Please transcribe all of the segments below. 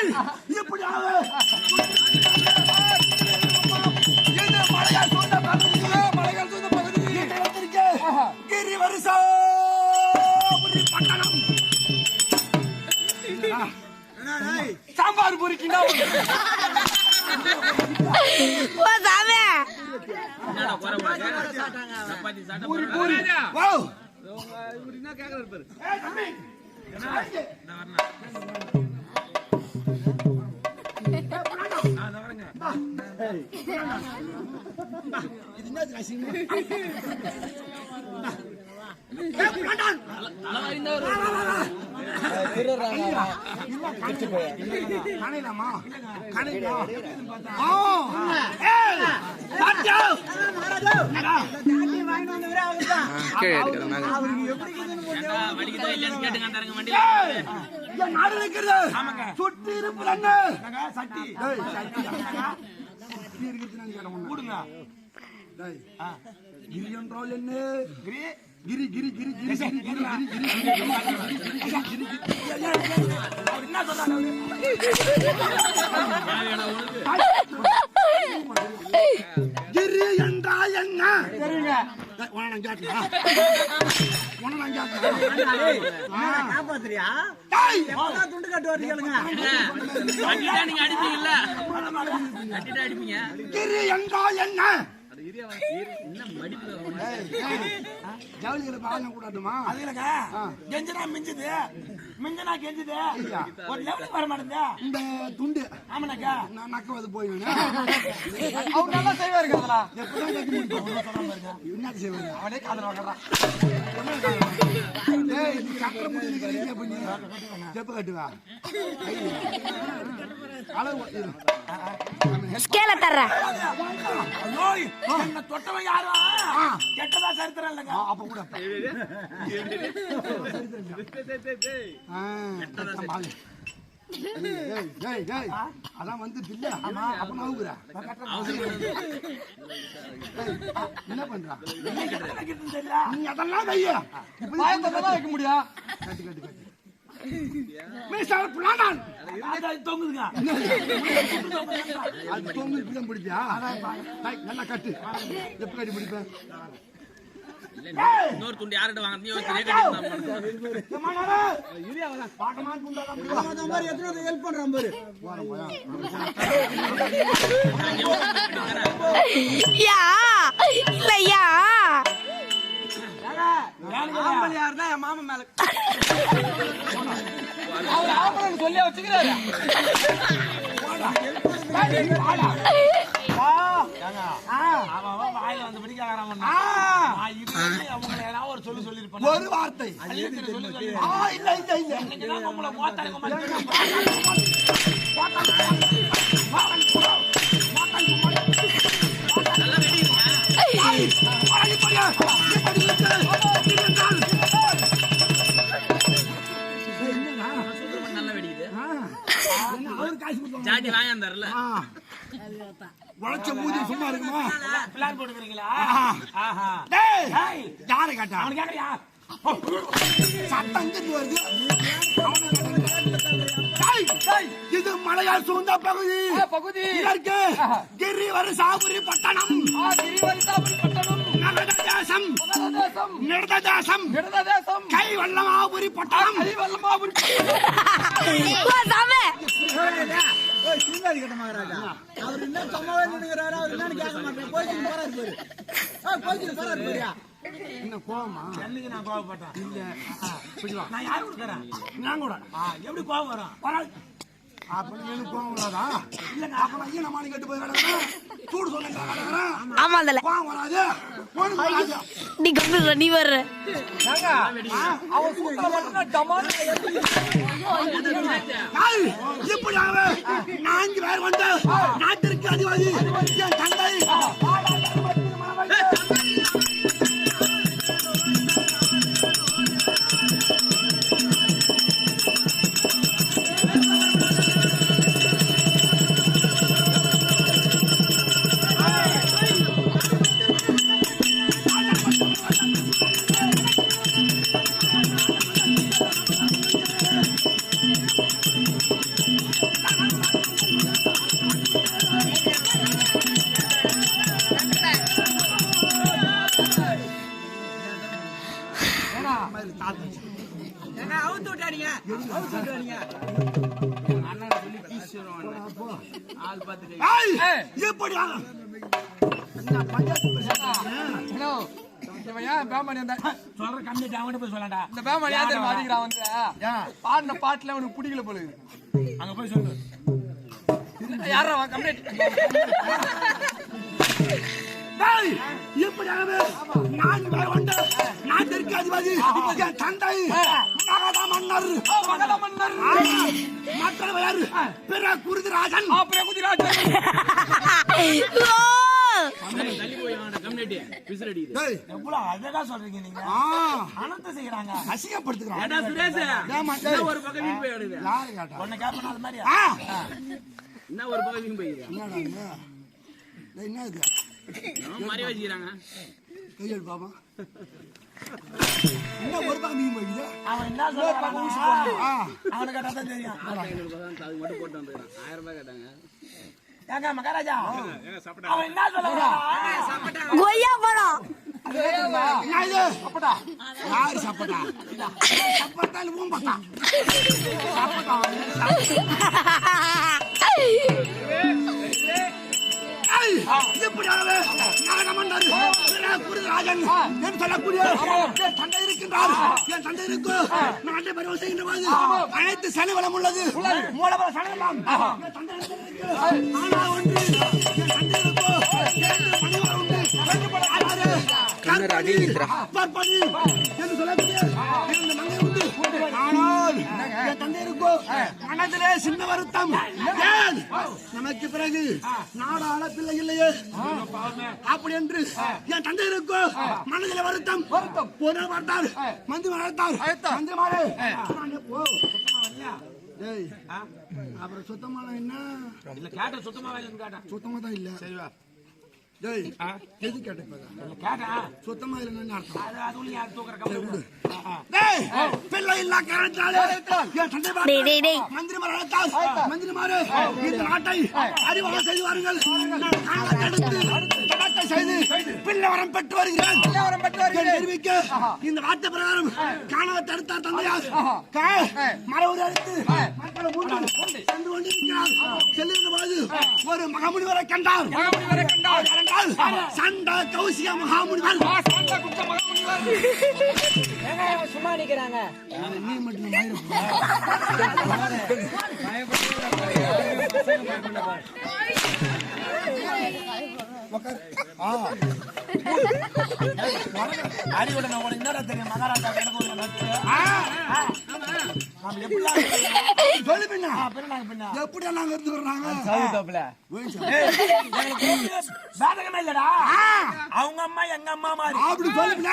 இப்படி ஆகு இது மலையால் சூழ்ந்த பகுதியில மலையால் சூழ்ந்த பகுதி. கிரி வருஷம் பட்டணம். சாம்பார் பொறிக்கிண்டா பூரி பூரி. வா இவர் என்ன கேக்குறாரு பாரு கீழே எடுக்கிறோம் நாங்கள் சட்டி. சுற்றி இருக்கிறதுன்னு கேட்டேன். கூடுங்க கிரி என்றால் என்ன? கிரி கிரி, கிரி, கிரி, கிரி, கிரி, கிரி, கிரி, கிரி, கிரி, என்ன சொல்றாரு அவரு? கிரி என்றால் என்ன? தெரியுங்க டேய், காப்பாத்துறியா? துண்டு கட்டு வரீங்க நீங்க அடிப்பீங்கல்ல? கட்டிட்டு அடிப்பீங்க? என்ன? ஜவுளிகளை பாலம் கூடாட்டுமா அதுலக்கா கெஞ்சனா மிஞ்சது? மிஞ்சனா கெஞ்சுது. ஒரு லெவலுக்கு வர மாட்டேங்க இந்த துண்டு. ஆமாக்கா நான் நக்கவது போய் அவர் நல்லா செய்வாரு கதலா என்ன செய்வாரு? அவனே காதல் வாங்குறான். செப்பு கட்டுவா? ஸ்கேல தர்ற. என்ன தொட்டவன் யாரும் கெட்டதா சரித்திரம் இல்லைங்க. அப்ப கூட அதான் வந்து பில்லு. ஆமா அப்ப நவுக்குறா என்ன பண்றா? நீ அதெல்லாம் வைக்க முடியா? கட்டு கட்டு கட்டு. மிஸ்டர் பிளானன் தொங்குதுங்க. அது தொங்குது பிடிச்சா நல்லா கட்டு. எப்படி கட்டி பிடிப்பேன் இன்னொரு துண்டு யார்கிட்ட வாங்குறதையும் யோசிச்சு மாதிரி எத்தனை ஹெல்ப் பண்றான் பாரு யா இல்லையா? என் மாமன் மேல அவர் ஆம்பளைன்னு சொல்லி வச்சுக்கிறாரு அவன் அவன் வாயில வந்து படிக்காங்க ஒரு சொல்லி சொல்லிருப்பேன் வார்த்தை. சொல்லி சொல்லி இல்ல இல்ல இல்ல. மோத்தாரி உழைச்ச மூஞ்சி சும்மா இருக்குமா? பிளான் இது மலையாள சூழ்ந்த பகுதி. பகுதி. இதற்கு கிரிவரி சாபுரி பட்டணம். கிரிவரி சாபுரி பட்டணம். நடதேசம் நடதேசம் கை வல்லமாபுரி பட்டணம். கை வல்லமாபுரி என்ன கோவமா? என்னைக்கு நான் கோவப்பட்டேன் இல்ல. புரியுதா நான் யார் கொடுக்குறேன் நான் கூட. எப்படி கோவம் வரும்? வராது. கோவம் வராதா? இல்லங்க அப்ப நான் ஈனமானி கட்டு போய் கிடக்குறேன். சூடு சொல்லுங்க கிடக்குறேன். ஆமா. கோவம் வராது. வராது நீ கம்பி நீ வர்ற. அவன் நான்கு பேர் வந்து நாட்டிற்கு அதிபதி. என் தந்தை அடிக்கிறான் வந்து ஏன்? பாடின பாட்டுல அவனுக்கு பிடிக்கல போல. அங்க போய் சொல்லு. யாரா கம்ப்ளீட். இப்படியாகவே நான் வேற ஒன்று. நாட்டிற்கு அதிபதி. என் தந்தை மகத மன்னர். மகள மன்னர். ஆ, மற்றவர் யாரு? பிற குருதிராஜன். சுரேஷ்? ஏம்மா, என்ன. ஒரு பக்கம் வீண் போய் ஆடுது யாரு கேட்டா? உன்னை கேப்பன அது மாதிரி ஆ, என்ன மறைய வச்சுக்கிறாங்க கையெழு பாப்பா. என்ன அவன் என்ன அவனுக்கு கேட்டா தான் தெரியும். மட்டும் போட்டு ஆயிரம் ரூபாய் கேட்டாங்க. ஏங்க மகாராஜா? அவன் என்ன சொல்ல? கொய்யா பழம். இது? யாரு சாப்பிட்டா? சாப்பிட்டா சாப்பிட்டா? ஏய், இப்படியாகவே நாடகம் மன்னர் பிற குருதிராஜன் என்று சொல்லக்கூடிய? என் தந்தை இருக்கின்றார்? என் தந்தை இருக்கு? நாட்டை பருவ செய்கின்ற போது அனைத்து சனிவளம் உள்ளது. மூலவர சனிவளம் என் தந்தை. ஆனா ஒன்று. என் தந்தை இருக்கு? உண்டு? என்று சொல்லக்கூடிய மங்கை ஆனால் என் தந்தை இருக்கோ? மனதிலே சின்ன வருத்தம். நமக்கு பிறகு நாடாள பிள்ளை இல்லையே. அப்படி என்று என் தந்தை இருக்கோ? மனதிலே வருத்தம். ஒரு பார்த்தார் மந்திரி வளர்த்தார். மந்திரி மாறு. அப்புறம் சுத்தமான என்ன? இல்ல கேட்ட சுத்தமா சுத்தமா தான் இல்ல. சரிவா டேய் எது கேட்ட? சுத்தமா இல்லைன்னு அர்த்தம்? பிள்ளை இல்லா பார்த்தார். டேய், டேய், டேய். மந்திரிமார் அழைத்தார். மந்திரிமாரே, இந்த நாட்டை அறிவாக செய்து வாருங்கள். நான் காலத்தை எடுத்து தடத்தை செய்து பிள்ளை வரம் பெற்று வருகிறேன். என் தெரிவிக்க இந்த வார்த்தை பிரகாரம் காணவத்தை தடுத்தார் தந்தையார். கா- மரவுரி அடித்து மக்களை சென்று கொண்டிருக்கிறார். செல்லுகின்ற போது ஒரு மகாமுனிவரை கண்டார். அவர் என்றால் சண்ட கௌசிக மகாமுனிவர். சும்மா நிக்கிறாங்க. நீ மட்டும் மயிரை அறிவுட நான் என்னடா தெரியும்? மகாராஜா எனக்கு ஒரு நட்பு. சொல்லு பின்ன. பின்ன நாங்க பின்ன. எப்படி நாங்க இருந்து வர்றாங்க? சாதகமே இல்லடா. அவங்க அம்மா எங்க அம்மா மாதிரி. அப்படி சொல்லு பின்ன.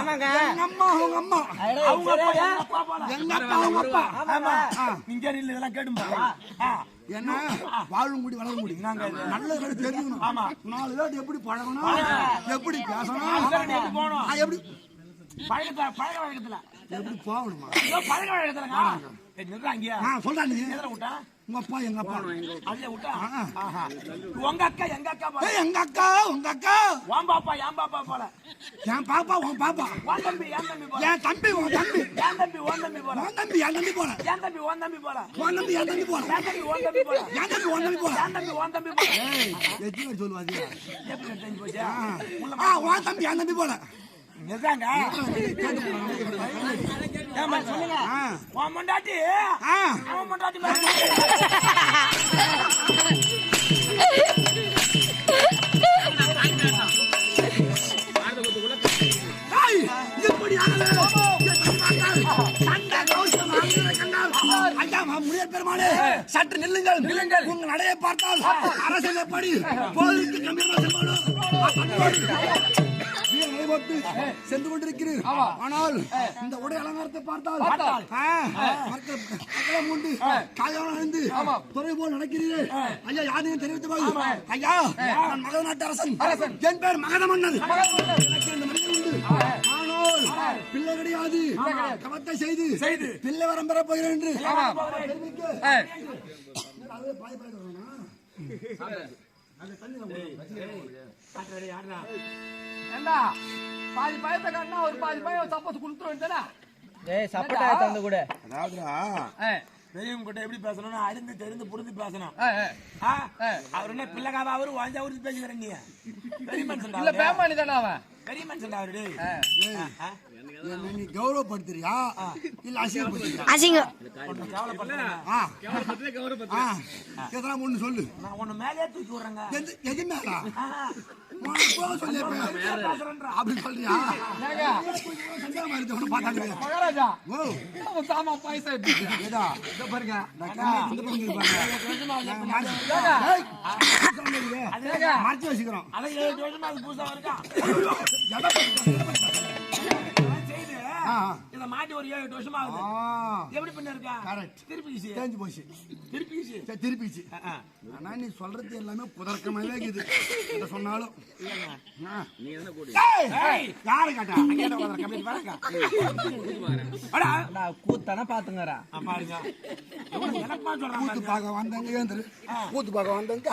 ஆமாங்க. எங்க அம்மா அவங்க அம்மா. அவங்க அப்பா எங்க அப்பா அவங்க அப்பா. ஆமா நீங்க இதெல்லாம் என்ன? வாழும் முடி வளரும் முடி நல்ல வேலை தெரிஞ்சுக்கணும். ஆமா. நாலு பேர் எப்படி பழகணும்? எப்படி பேசணும்? எப்படி போகணும்? ஆ, எப்படி பழக்கத்துல பழக வழக்கத்துல எப்படி போகணுமா ஐயோ, பழக வழக்கத்துலங்க ஏய், நில்றா இங்கேயா? ஆ சொல்றா நீ. எதிர விட்டா? உங்க அப்பா எங்க அப்பா அதுல விட்டா. உங்க அக்கா எங்க அக்கா எங்க அக்கா உங்க அக்கா. உன் பாப்பா என் பாப்பா போல. என் பாப்பா உன் பாப்பா. உன் தம்பி என் தம்பி போல. என் தம்பி உன் தம்பி. என் தம்பி உன் தம்பி போல. உன் தம்பி என் தம்பி போல. என் தம்பி உன் தம்பி போல. உன் தம்பி என் தம்பி போல. என் தம்பி உன் தம்பி போல. என் தம்பி உன் தம்பி போல. என் தம்பி உன் தம்பி போல. ஏய் எத்தனை சொல்லுவாங்க? எப்படி தெரிஞ்சு போச்சு? ஆ உன் தம்பி என் தம்பி போல. நிஜாங்க? ஏம்மா, சொல்லுங்க. உன் முண்டாட்டி? அவன் முண்டாட்டி பெருமாளே, சற்று நில்லுங்கள். நில்லுங்கள். உங்கள் நடையை பார்த்தால் அரசியல் எப்படி? போருக்கு கம்பீரமாக நடைபோட்டு சென்று கொண்டிருக்கிறீர். ஆனால் இந்த உடை அலங்காரத்தை பார்த்தால் மக்கள் உண்டு காயம் அணிந்து துறை போல் நடக்கிறீர்கள் ஐயா யாரையும் தெரிவித்து போது ஐயா நான் மகத நாட்டு அரசன். என் பேர் மகத மன்னன் எனக்கு இந்த மனிதன் உண்டு. ஆனால் பிள்ளை கிடையாது. கவத்தை செய்து செய்து. பிள்ளை வரம் பெற போகிறேன் என்று பாய் பாய் வரணுமா? ஏண்டா? பாதி பயத்தை காட்டினா ஒரு பாதி பயம் சப்போஸ் கொடுத்துருவேன் ஏய் சப்பட்டா தந்து கூட. அதாவதுடா பெரியவங்க கிட்ட எப்படி பேசணும்னு அறிந்து தெரிந்து புரிந்து பேசணும்? அவர் என்ன பிள்ளைக்காவா அவரு வாஞ்சா அவரு பேசுகிறேன் நீ. பெரிய மனுஷன் இல்ல பேமானி தானே அவன்? பெரிய மனுஷன் அவரு நீ கௌரவப்படுத்துறியா? இல்ல அசிங்கப்படுத்துறியா? ஒண்ணு ஆ. எதனா ஒண்ணு சொல்லு. நான் உன்னை மேலேயே தூக்கி விடுறேங்க. எது எது மேலா. அப்படி சொல்றியா? மறைச்சு வச்சுக்கிறோம். இதை மாட்டி ஒரு ஏழு எட்டு வருஷமா ஆகுது. எப்படி பண்ண இருக்கா correct. திருப்பிச்சு. தேஞ்சு போச்சு. திருப்பிச்சு. திருப்பிச்சு. ஆனா நீ சொல்றது எல்லாமே புதர்க்கமாவே இருக்குது. இதை சொன்னாலும். ஆ. ஏய், யாரு கேட்டா? கேட்ட உட்கார்ந்து கம்ப்ளீட் பாருங்க அடா நான் கூத்தானே பாத்துங்கறா பாருங்க. கூத்து பார்க்க வந்தவங்க ஏந்திரு. கூத்து பார்க்க வந்தவங்க